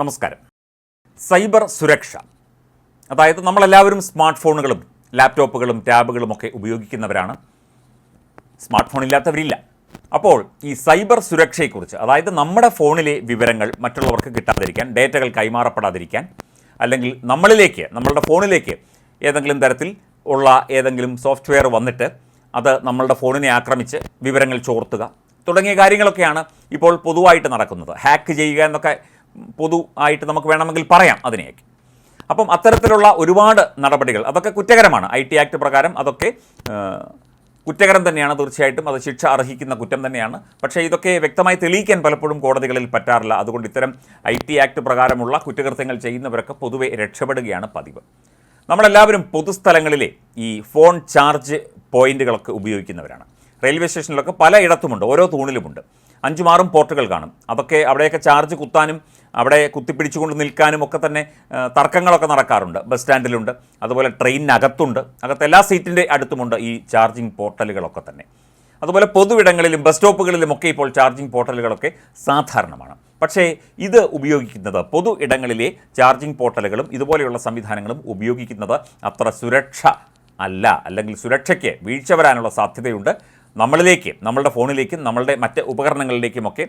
നമസ്കാരം. സൈബർ സുരക്ഷ. അതായത് നമ്മളെല്ലാവരും സ്മാർട്ട് ഫോണുകളും ലാപ്ടോപ്പുകളും ടാബുകളും ഒക്കെ ഉപയോഗിക്കുന്നവരാണ്. സ്മാർട്ട് ഫോൺ ഇല്ലാത്തവരില്ല അപ്പോൾ ഈ സൈബർ സുരക്ഷയെക്കുറിച്ച് അതായത് നമ്മുടെ ഫോണിലെ വിവരങ്ങൾ മറ്റുള്ളവർക്ക് കിട്ടാതിരിക്കാൻ ഡേറ്റകൾ കൈമാറപ്പെടാതിരിക്കാൻ അല്ലെങ്കിൽ നമ്മളിലേക്ക് നമ്മളുടെ ഫോണിലേക്ക് ഏതെങ്കിലും തരത്തിൽ ഉള്ള ഏതെങ്കിലും സോഫ്റ്റ്വെയർ വന്നിട്ട് അത് നമ്മളുടെ ഫോണിനെ ആക്രമിച്ച് വിവരങ്ങൾ ചോർത്തുക തുടങ്ങിയ കാര്യങ്ങളൊക്കെയാണ് ഇപ്പോൾ പൊതുവായിട്ട് നടക്കുന്നത്. ഹാക്ക് ചെയ്യുക എന്നൊക്കെ പൊതു ആയിട്ട് നമുക്ക് വേണമെങ്കിൽ പറയാം അതിനെയൊക്കെ. അപ്പം അത്തരത്തിലുള്ള ഒരുപാട് നടപടികൾ അതൊക്കെ കുറ്റകരമാണ്. ഐ ടി ആക്ട് പ്രകാരം അതൊക്കെ കുറ്റകരം തന്നെയാണ് തീർച്ചയായിട്ടും. അത് ശിക്ഷ അർഹിക്കുന്ന കുറ്റം തന്നെയാണ്. പക്ഷേ ഇതൊക്കെ വ്യക്തമായി തെളിയിക്കാൻ പലപ്പോഴും കോടതികളിൽ പറ്റാറില്ല. അതുകൊണ്ട് ഇത്തരം ഐ ടി ആക്ട് പ്രകാരമുള്ള കുറ്റകൃത്യങ്ങൾ ചെയ്യുന്നവരൊക്കെ പൊതുവെ രക്ഷപ്പെടുകയാണ് പതിവ്. നമ്മളെല്ലാവരും പൊതുസ്ഥലങ്ങളിലെ ഈ ഫോൺ ചാർജ് പോയിന്റുകളൊക്കെ ഉപയോഗിക്കുന്നവരാണ്. റെയിൽവേ സ്റ്റേഷനിലൊക്കെ പലയിടത്തുമുണ്ട് ഓരോ തൂണിലുമുണ്ട്. അഞ്ചുമാറും പോർട്ടുകൾ കാണും. അതൊക്കെ അവിടെയൊക്കെ ചാർജ് കുത്താനും അവിടെ കുത്തിപ്പിടിച്ചുകൊണ്ട് നിൽക്കാനും ഒക്കെ തന്നെ തർക്കങ്ങളൊക്കെ നടക്കാറുണ്ട്. ബസ് സ്റ്റാൻഡിലുണ്ട്. അതുപോലെ ട്രെയിനിനകത്തുണ്ട്. അകത്ത് എല്ലാ സീറ്റിന്റെ അടുത്തുമുണ്ട് ഈ ചാർജിങ് പോർട്ടലുകളൊക്കെ തന്നെ. അതുപോലെ പൊതുവിടങ്ങളിലും ബസ് സ്റ്റോപ്പുകളിലും ഒക്കെ ഇപ്പോൾ ചാർജിങ് പോർട്ടലുകളൊക്കെ സാധാരണമാണ്. പക്ഷേ ഇത് ഉപയോഗിക്കുന്നത് പൊതു ഇടങ്ങളിലെ ചാർജിംഗ് പോർട്ടലുകളും ഇതുപോലെയുള്ള സംവിധാനങ്ങളും ഉപയോഗിക്കുന്നത് അത്ര സുരക്ഷ അല്ല. അല്ലെങ്കിൽ സുരക്ഷയ്ക്ക് വീഴ്ച വരാനുള്ള സാധ്യതയുണ്ട്. നമ്മളിലേക്ക് നമ്മളുടെ ഫോണിലേക്കും നമ്മളുടെ മറ്റ് ഉപകരണങ്ങളിലേക്കുമൊക്കെ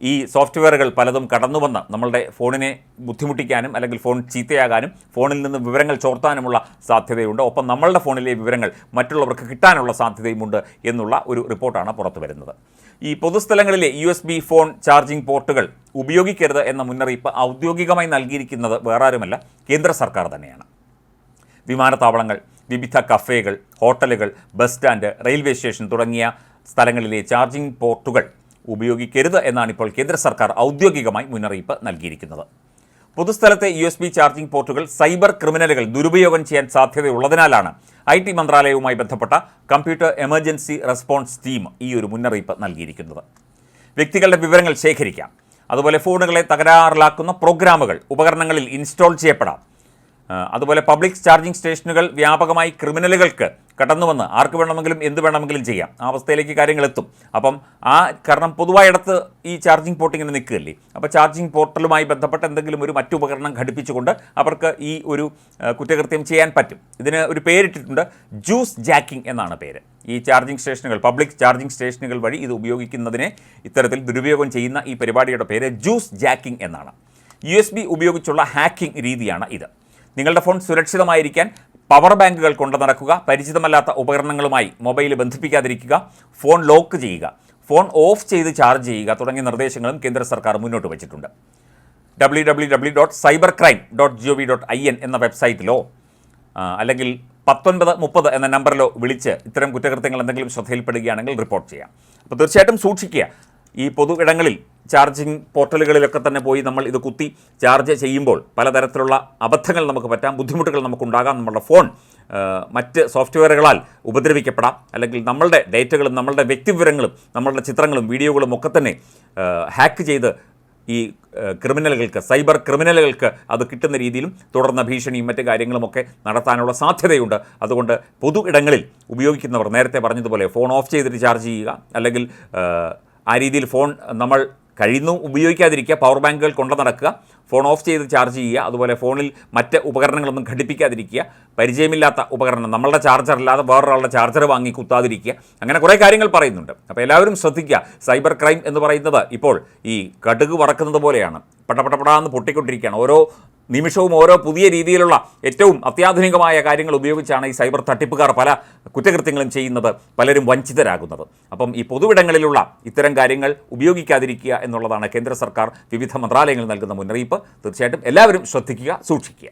ഈ സോഫ്റ്റ്വെയറുകൾ പലതും കടന്നു വന്ന് നമ്മളുടെ ഫോണിനെ ബുദ്ധിമുട്ടിക്കാനും അല്ലെങ്കിൽ ഫോൺ ചീത്തയാകാനും ഫോണിൽ നിന്ന് വിവരങ്ങൾ ചോർത്താനുമുള്ള സാധ്യതയുണ്ട്. ഒപ്പം നമ്മളുടെ ഫോണിലെ വിവരങ്ങൾ മറ്റുള്ളവർക്ക് കിട്ടാനുള്ള സാധ്യതയുമുണ്ട് എന്നുള്ള ഒരു റിപ്പോർട്ടാണ് പുറത്തു വരുന്നത്. ഈ പൊതുസ്ഥലങ്ങളിലെ U S B phone charging പോർട്ടുകൾ ഉപയോഗിക്കരുത് എന്ന മുന്നറിയിപ്പ് ഔദ്യോഗികമായി നൽകിയിരിക്കുന്നത് വേറാരുമല്ല കേന്ദ്ര സർക്കാർ തന്നെയാണ്. വിമാനത്താവളങ്ങൾ വിവിധ കഫേകൾ ഹോട്ടലുകൾ ബസ് സ്റ്റാൻഡ് റെയിൽവേ സ്റ്റേഷൻ തുടങ്ങിയ സ്ഥലങ്ങളിലെ ചാർജിംഗ് പോർട്ടുകൾ ഉപയോഗിക്കരുത് എന്നാണ് ഇപ്പോൾ കേന്ദ്ര സർക്കാർ ഔദ്യോഗികമായി മുന്നറിയിപ്പ് നൽകിയിരിക്കുന്നത്. പൊതുസ്ഥലത്തെ യു എസ് ബി ചാർജിംഗ് പോർട്ടുകൾ സൈബർ ക്രിമിനലുകൾ ദുരുപയോഗം ചെയ്യാൻ സാധ്യതയുള്ളതിനാലാണ് ഐ ടി മന്ത്രാലയവുമായി ബന്ധപ്പെട്ട കമ്പ്യൂട്ടർ എമർജൻസി റെസ്പോൺസ് ടീം ഈ ഒരു മുന്നറിയിപ്പ് നൽകിയിരിക്കുന്നത്. വ്യക്തികളുടെ വിവരങ്ങൾ ശേഖരിക്കാം. അതുപോലെ ഫോണുകളെ തകരാറിലാക്കുന്ന പ്രോഗ്രാമുകൾ ഉപകരണങ്ങളിൽ ഇൻസ്റ്റാൾ ചെയ്യപ്പെടാം. അതുപോലെ പബ്ലിക് ചാർജിംഗ് സ്റ്റേഷനുകൾ വ്യാപകമായി ക്രിമിനലുകൾക്ക് കടന്നുവന്ന് ആർക്ക് വേണമെങ്കിലും എന്ത് വേണമെങ്കിലും ചെയ്യാം. ആ അവസ്ഥയിലേക്ക് കാര്യങ്ങൾ എത്തും. അപ്പം ആ കാരണം പൊതുവായിടത്ത് ഈ ചാർജിങ് പോർട്ട് ഇങ്ങനെ നിൽക്കുകയല്ലേ? അപ്പോൾ ചാർജിങ് പോർട്ടലുമായി ബന്ധപ്പെട്ട എന്തെങ്കിലും ഒരു മറ്റു ഉപകരണം ഘടിപ്പിച്ചുകൊണ്ട് അവർക്ക് ഈ ഒരു കുറ്റകൃത്യം ചെയ്യാൻ പറ്റും. ഇതിന് ഒരു പേരിട്ടിട്ടുണ്ട് ജ്യൂസ് ജാക്കിംഗ് എന്നാണ് പേര്. ഈ ചാർജിംഗ് സ്റ്റേഷനുകൾ പബ്ലിക് ചാർജിംഗ് സ്റ്റേഷനുകൾ വഴി ഇത് ഉപയോഗിക്കുന്നതിനെ ഇത്തരത്തിൽ ദുരുപയോഗം ചെയ്യുന്ന ഈ പരിപാടിയുടെ പേര് ജ്യൂസ് ജാക്കിംഗ് എന്നാണ്. യു ഉപയോഗിച്ചുള്ള ഹാക്കിംഗ് രീതിയാണ് ഇത്. നിങ്ങളുടെ ഫോൺ സുരക്ഷിതമായിരിക്കാൻ പവർ ബാങ്കുകൾ കൊണ്ടു നടക്കുക പരിചിതമല്ലാത്ത ഉപകരണങ്ങളുമായി മൊബൈൽ ബന്ധിപ്പിക്കാതിരിക്കുക ഫോൺ ലോക്ക് ചെയ്യുക ഫോൺ ഓഫ് ചെയ്ത് ചാർജ് ചെയ്യുക തുടങ്ങിയ നിർദ്ദേശങ്ങളും കേന്ദ്ര സർക്കാർ മുന്നോട്ട് വച്ചിട്ടുണ്ട്. W W W dot cyber crime dot G O V dot I N എന്ന വെബ്സൈറ്റിലോ അല്ലെങ്കിൽ പത്തൊൻപത് മുപ്പത് എന്ന നമ്പറിലോ വിളിച്ച് ഇത്തരം കുറ്റകൃത്യങ്ങൾ എന്തെങ്കിലും ശ്രദ്ധയിൽപ്പെടുകയാണെങ്കിൽ റിപ്പോർട്ട് ചെയ്യാം. അപ്പോൾ തീർച്ചയായിട്ടും സൂക്ഷിക്കുക. ഈ പൊതു ഇടങ്ങളിൽ ചാർജിങ് പോർട്ടലുകളിലൊക്കെ തന്നെ പോയി നമ്മൾ ഇത് കുത്തി ചാർജ് ചെയ്യുമ്പോൾ പലതരത്തിലുള്ള അബദ്ധങ്ങൾ നമുക്ക് പറ്റാം ബുദ്ധിമുട്ടുകൾ നമുക്കുണ്ടാകാം. നമ്മളുടെ ഫോൺ മറ്റ് സോഫ്റ്റ്വെയറുകളാൽ ഉപദ്രവിക്കപ്പെടാം. അല്ലെങ്കിൽ നമ്മളുടെ ഡേറ്റകളും നമ്മളുടെ വ്യക്തിവിവരങ്ങളും നമ്മളുടെ ചിത്രങ്ങളും വീഡിയോകളും ഒക്കെ തന്നെ ഹാക്ക് ചെയ്ത് ഈ ക്രിമിനലുകൾക്ക് സൈബർ ക്രിമിനലുകൾക്ക് അത് കിട്ടുന്ന രീതിയിലും തുടർന്ന ഭീഷണിയും മറ്റ് കാര്യങ്ങളുമൊക്കെ നടത്താനുള്ള സാധ്യതയുണ്ട്. അതുകൊണ്ട് പൊതു ഇടങ്ങളിൽ ഉപയോഗിക്കുന്നവർ നേരത്തെ പറഞ്ഞതുപോലെ ഫോൺ ഓഫ് ചെയ്തിട്ട് ചാർജ് ചെയ്യുക. അല്ലെങ്കിൽ ആ രീതിയിൽ ഫോൺ നമ്മൾ കഴിയുന്നു ഉപയോഗിക്കാതിരിക്കുക പവർ ബാങ്കുകൾ കൊണ്ടു നടക്കുക ഫോൺ ഓഫ് ചെയ്ത് ചാർജ് ചെയ്യുക അതുപോലെ ഫോണിൽ മറ്റ് ഉപകരണങ്ങളൊന്നും ഘടിപ്പിക്കാതിരിക്കുക പരിചയമില്ലാത്ത ഉപകരണം നമ്മളുടെ ചാർജർ അല്ലാതെ വേറൊരാളുടെ ചാർജർ വാങ്ങി കുത്താതിരിക്കുക അങ്ങനെ കുറേ കാര്യങ്ങൾ പറയുന്നുണ്ട്. അപ്പോൾ എല്ലാവരും ശ്രദ്ധിക്കുക സൈബർ ക്രൈം എന്ന് പറയുന്നത് ഇപ്പോൾ ഈ കടുക് വറക്കുന്നത് പോലെയാണ്. പടപടപടാന്ന് പൊട്ടിക്കൊണ്ടിരിക്കുകയാണ്. ഓരോ നിമിഷവും ഓരോ പുതിയ രീതിയിലുള്ള ഏറ്റവും അത്യാധുനികമായ കാര്യങ്ങൾ ഉപയോഗിച്ചാണ് ഈ സൈബർ തട്ടിപ്പുകാർ പല കുറ്റകൃത്യങ്ങളും ചെയ്യുന്നത് പലരും വഞ്ചിതരാകുന്നത്. അപ്പം ഈ പൊതുവിടങ്ങളിലുള്ള ഇത്തരം കാര്യങ്ങൾ ഉപയോഗിക്കാതിരിക്കുക എന്നുള്ളതാണ് കേന്ദ്ര സർക്കാർ വിവിധ മന്ത്രാലയങ്ങൾ നൽകുന്ന മുന്നറിയിപ്പ്. തീർച്ചയായിട്ടും എല്ലാവരും ശ്രദ്ധിക്കുക സൂക്ഷിക്കുക.